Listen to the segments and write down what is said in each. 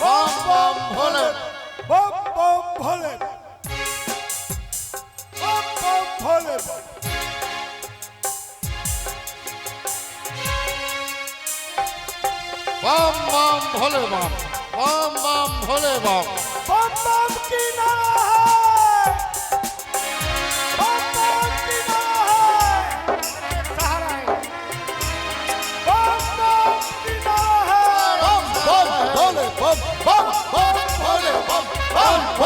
Bomb বাম ভোলে। বম বম ভোলে। বম বম ভোলে। বাম বম ভোলে কি না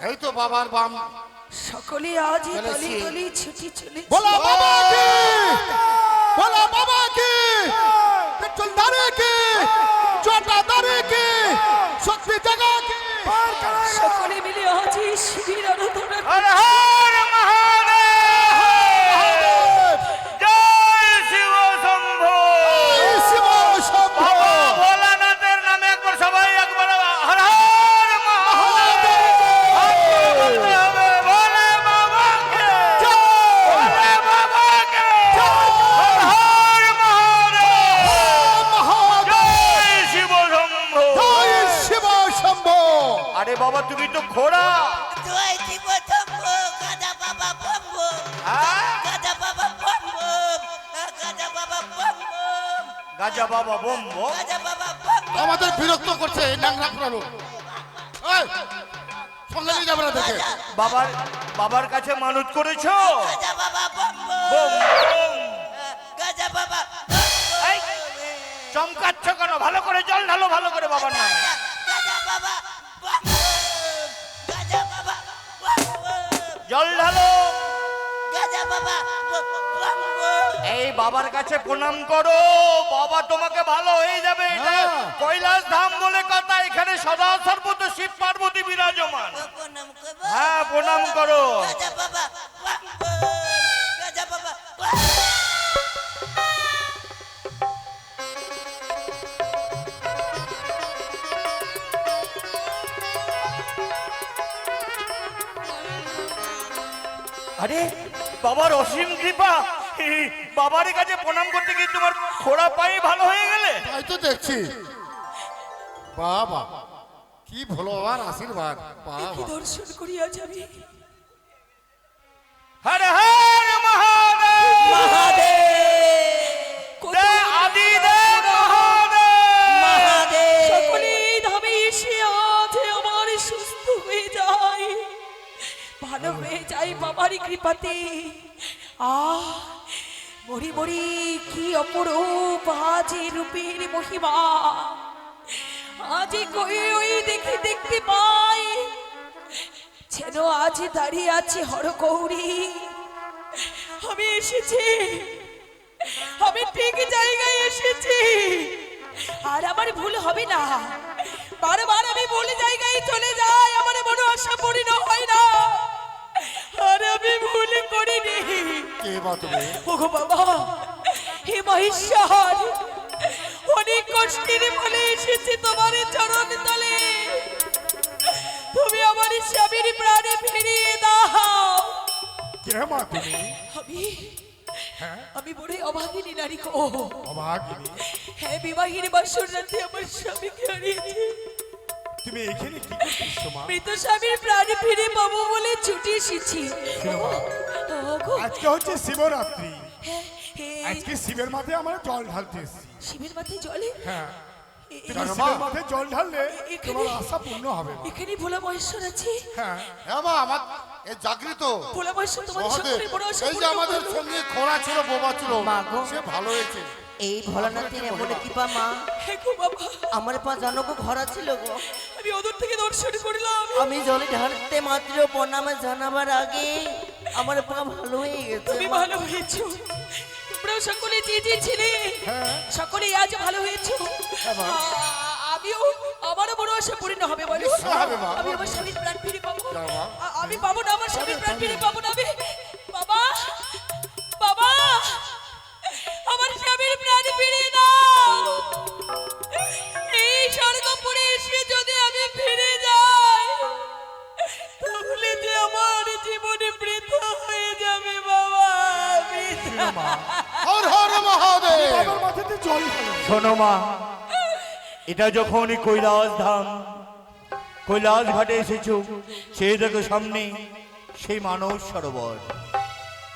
এই তো বাবার বাম। সকলে আজ তলি তলি ছুটি চলে বলো বাবা কি? বলো বাবা কি? পেট্রোল দারে কি? চটা দারে কি? শক্তি জাগা কি? সকলে মিলে আজি শিবির আরাধনা বাবা তুমি তো গাদা বাবা হ্যাঁ? গাদা বাবা গাদা বাবা বম্বু গাজা বাবা বম্বো বাবা আমাদের বিরক্ত করছে এই ন্যাংরা পুরানো। এই সঙ্গে নিয়ে যাবে না দেখে। বাবার বাবার কাছে মানত করেছ? বাবা বম্বু বাবা চমকাচ্ছ কেন? ভালো করে জল ঢালো ভালো করে বাবার নামে। জল ঢালো। এই বাবার কাছে প্রণাম করো। বাবা তোমাকে ভালো হয়ে যাবে। এটা হ্যাঁ। কৈলাস ধাম বলে কথা। এখানে সদা সর্বত শিব পার্বতী বিরাজমান। হ্যাঁ প্রণাম করো। বাবা। আরে বাবার অসীম কৃপা। বাবার কাছে প্রণাম করতে গিয়ে তোমার খোড়া পায়ে ভালো হয়ে গেলে। তাই তো দেখছি। বাবা কি ভালো বাবার আশীর্বাদ বাবা। দর্শন করি যাবি আমি হরে মহাদেব! মহাদেব! ভালো হয়ে যায় বাবারই কৃপাতে। আহ, মরি মরি কি অপরূপ আজ রূপের মহিমা। আজ কই ওই দেখে দেখতে পাই, যেন আজ দাঁড়িয়ে আছে হরগৌরী। আমি এসেছি, আমি ঠিক জায়গায় এসেছি। আর আমার ভুল হবে না। বারবার আমি ভুল জায়গায় চলে যাই, আমার মনে আশা পূর্ণ হয় না। আর আমি ভুল করিনি। কে বা তুমি? ওগো বাবা হে মহেশ্বর অনেক কষ্টের ফলে এসেছি তোমার চরণ তলে। তুমি আমার স্বামীর প্রাণে ফিরিয়ে দাও। কে মা তুমি? আমি আমি বড় অভাগিনী নারী গো। অভাগিনী? হ্যাঁ বিবাহীর বাসর রাতে আমার স্বামীকে হারিয়েছি। তুমি এখানে কি করছিস মা? মৃত স্বামীর প্রাণে ফিরে পাবো বলে ছুটি এসেছি। আজকে হচ্ছে শিবরাত্রি। হ্যাঁ, আজকে শিবের মাথায় আমরা জল ঢালতে এসেছি। শিবের মাথায় জলে? হ্যাঁ। জল ঢাললে এখানে- তোমার আশা পূর্ণ হবে মা। এখানে ভোলা মহেশ্বর আছে? হ্যাঁ। মা আমার এ জাগৃত ভোলা মহেশ্বর তোমাদের মহাদেব বড় এই যে আমাদের সঙ্গে খোলা ছিল বোবা ছিল। সে ভালো হয়েছে। এই ভোলানাথের এমন কৃপা মা। হ্যাঁ আমার পা জানো গো ঘরা ছিল গো। আমি ওদের থেকে দর্শন করলাম। আমি জলে ঢালতে মাত্র প্রণামে জানাবার আগে আমার পা ভালো হয়ে গেছে তুমি ভালো হয়েছো। তোমরাও সকলে যে যে ছিলে সকলে আজ ভালো হয়েছো। আ- আমিও আমারও বড় আশা পূর্ণ হবে বলো। আমি আমার স্বামীর প্রাণ ফিরে পাবো। আমি পাবো না আমার স্বামীর প্রাণ ফিরে পাবো না আমি। বৃথা হর হর মহাদেব। বাবার মাথাতে জল ঢালো শোনো মা এটা যখন কৈলাস ধাম কৈলাস ঘাটে এসেছ সেই দেখো সামনে সেই মানস সরোবর।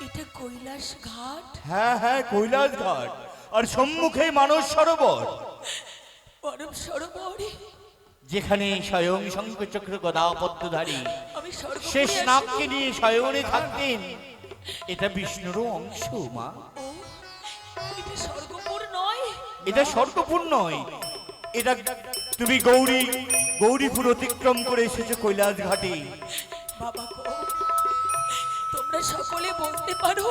এটা কৈলাস ঘাট? হ্যাঁ হ্যাঁ কৈলাস ঘাট। আর সম্মুখে মানস সরোবর। পরম সরোবরে যেখানে স্বয়ং শঙ্কচক্র গদা পদ্মধারী আমি শেষ। নাগকে নিয়ে শয়নে থাকতেন। এটা বিষ্ণুরও অংশ মা। এটা স্বর্গপুর নয়। এটা স্বর্গপুর নয়। এটা তুমি গৌরী গৌরীপুর অতিক্রম করে এসেছ কৈলাস ঘাটে। বাবা তোমরা সকলে বলতে পারো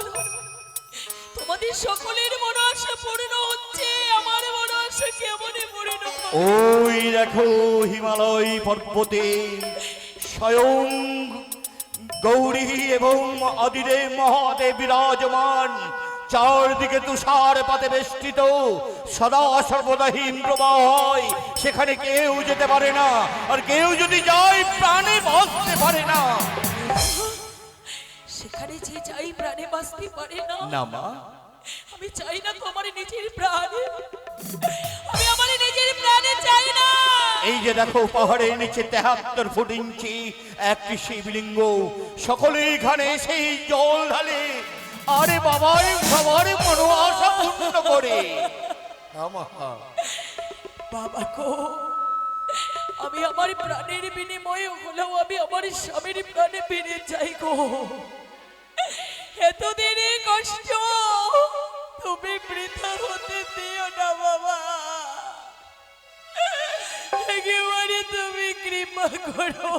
তোমাদের সকলের মনে আশা পূর্ণ হচ্ছে আমার মনে আশা কেমনে পূর্ণ ওই দেখো হিমালয় পর্বতে স্বয়ং গৌরী এবং আদিদেব মহাদেব বিরাজমান। চারদিকে তুষার পাতে বেষ্টিত সদা সর্বদা হয় সেখানে কেউ যেতে পারে না আর কেউ যদি যায় প্রাণে বাঁচতে পারে না। সেখানে যে প্রাণে বাঁচতে পারে না। না মা। আমি চাই না তো আমার নিজের প্রাণ। আমি আমার এই যে দেখো পাহাড়ের নিচে তেহাত্তর ফুট ইঞ্চি একটি শিবলিঙ্গ সকলে এখানে সেই জল ঢালে। আরে বাবাই সবার মনো আশা পূর্ণ করে। বাবা গো আমি আমার প্রাণের বিনিময়ে হলেও আমি আমার স্বামীর প্রাণে ফিরে গো। কষ্ট তুমি বৃথা হতে একেবারে তুমি কৃপা করো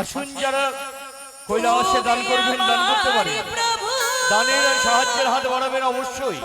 আসুন যারা কৈলাসে দান করবেন দান করতে পারে দানের সাহায্যের হাত বাড়াবেন অবশ্যই।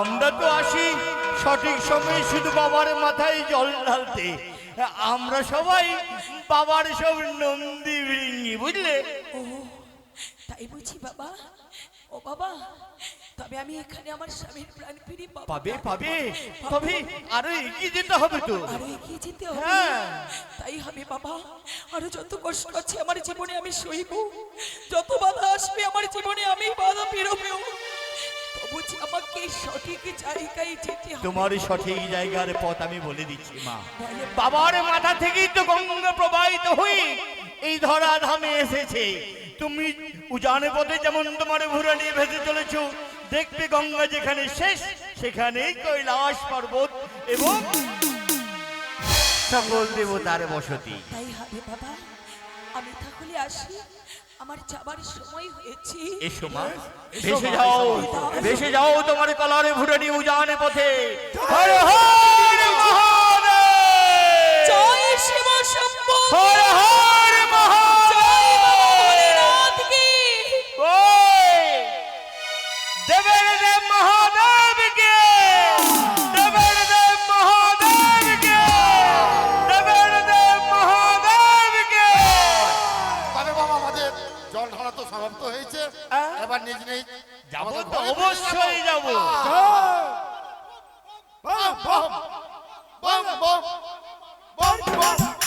আমরা তো আসি সঠিক সময়ে শুধু বাবার মাথায় জল ঢালতে। আমরা সবাই বাবার সব নন্দী বিড়িঙ্গি বুঝলে? তাই বুঝি বাবা। ও বাবা তবে আমি এখানে আমার স্বামীর প্রাণ ফিরি পাবে। পাবে তবে আরও এগিয়ে যেতে হবে তো। আরও এগিয়ে যেতে হবে। হ্যাঁ। তাই হবে বাবা। আরও যত কষ্ট আছে আমার জীবনে আমি সইব। যত বাধা আসবে আমার জীবনে আমি বাধা পেরব আমাকে সঠিক জায়গায় যেতে তোমার সঠিক জায়গার পথ আমি বলে দিচ্ছি মা। বাবার মাথা থেকেই তো গঙ্গা প্রবাহিত হয়ে এই ধরা ধামে এসেছে। তুমি উজানে পথে যেমন তোমার ভুরা নিয়ে ভেসে চলেছো দেখবে গঙ্গা যেখানে শেষ সেখানেই কৈলাস পর্বত এবং সকল দেবতার বসতি। তাই হবে বাবা আমি তাহলে আসি। আমার যাবার সময় হয়েছে। এসো মা ভেসে যাও দেশে যাও তোমার কলারে ভুরে নিয়ে উজানে পথে। হরে হরে মহাদেব! জয় শিব শম্ভু। হরে হর আমাদের জল ঢালা তো সমাপ্ত হয়েছে। হ্যাঁ? এবার নিজ নিজ যাব তো অবশ্যই যাব। বম বম বম বম বম বম।